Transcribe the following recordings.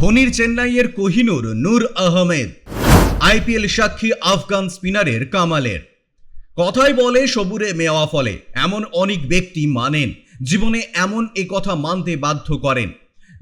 ধোনির চেন্নাইয়ের কোহিনুর নূর আহমেদ। আইপিএল সাক্ষী আফগান স্পিনারের কামালের। কথাই বলে সবুরে মেওয়া ফলে। এমন অনেক ব্যক্তি মানেন। জীবনে এমন এ কথা মানতে বাধ্য করেন।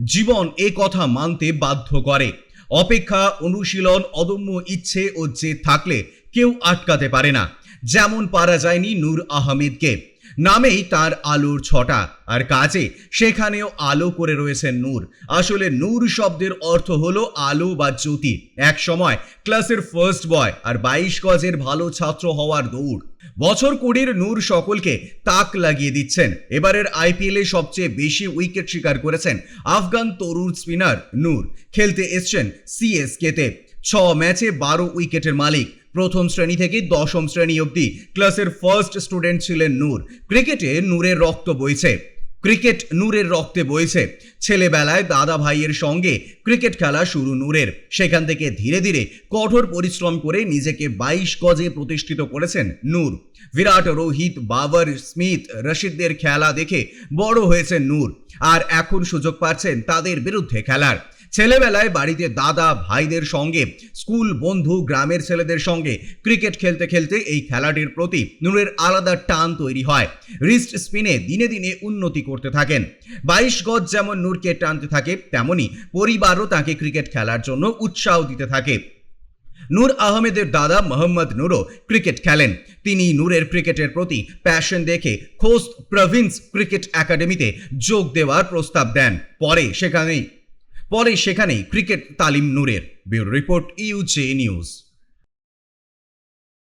জীবন এ কথা মানতে বাধ্য করে। অপেক্ষা, অনুশীলন, অদম্য ইচ্ছে ও জেদ থাকলে কেউ আটকাতে পারে না। যেমন পারা যায়নি নূর আহমেদকে। নামেই তার আলোর ছটা। আর কাজে সেখানেও আলো করে রয়েছে নূর। আসলে নূর শব্দের অর্থ হলো আলো বা জ্যোতি। এক সময় ক্লাসের ফার্স্ট বয় আর বাইশ গজের ভালো ছাত্র হওয়ার দৌড়। বছর কুড়ির নূর সকলকে তাক লাগিয়ে দিচ্ছেন। এবারের আইপিএলে সবচেয়ে বেশি উইকেট শিকার করেছেন আফগান তরুণ স্পিনার নূর। খেলতে এসছেন সিএসকেতে। ছ ম্যাচে বারো উইকেটের মালিক। প্রথম শ্রেণি থেকে দশম শ্রেণি অবধি ক্লাসের ফার্স্ট স্টুডেন্ট ছিলেন নূর। ক্রিকেটে নূরের রক্ত বইছে। ক্রিকেট নূরের রক্তে বইছে। ছেলেবেলায় দাদা ভাইয়ের সঙ্গে ক্রিকেট খেলা শুরু নূরের। সেখান থেকে ধীরে ধীরে কঠোর পরিশ্রম করে নিজেকে বাইশ গজে প্রতিষ্ঠিত করেছেন নূর। বিরাট, রোহিত, বাবর, স্মিথ, রশিদদের খেলা দেখে বড় হয়েছে নূর। আর এখন সুযোগ পাচ্ছেন তাদের বিরুদ্ধে খেলার। ছেলেবেলায় বাড়িতে দাদা, ভাইদের সঙ্গে, স্কুল বন্ধু, গ্রামের ছেলেদের সঙ্গে ক্রিকেট খেলতে খেলতে এই খেলাটির প্রতি নূরের আলাদা টান তৈরি হয়। রিস্ট স্পিনে দিনে দিনে উন্নতি করতে থাকেন। বাইশ গজ যেমন নূরকে টানতে থাকে, তেমনি পরিবারও তাকে ক্রিকেট খেলার জন্য উৎসাহ দিতে থাকে। নূর আহমেদের দাদা মোহাম্মদ নূরও ক্রিকেট খেলেন। তিনি নূরের ক্রিকেটের প্রতি প্যাশন দেখে খোস্ত প্রভিন্স ক্রিকেট একাডেমিতে যোগ দেওয়ার প্রস্তাব দেন। পরে সেখানেই পরে সেখানেই ক্রিকেট তালিম নূরের ব্যুরো রিপোর্ট ইউজে নিউজ।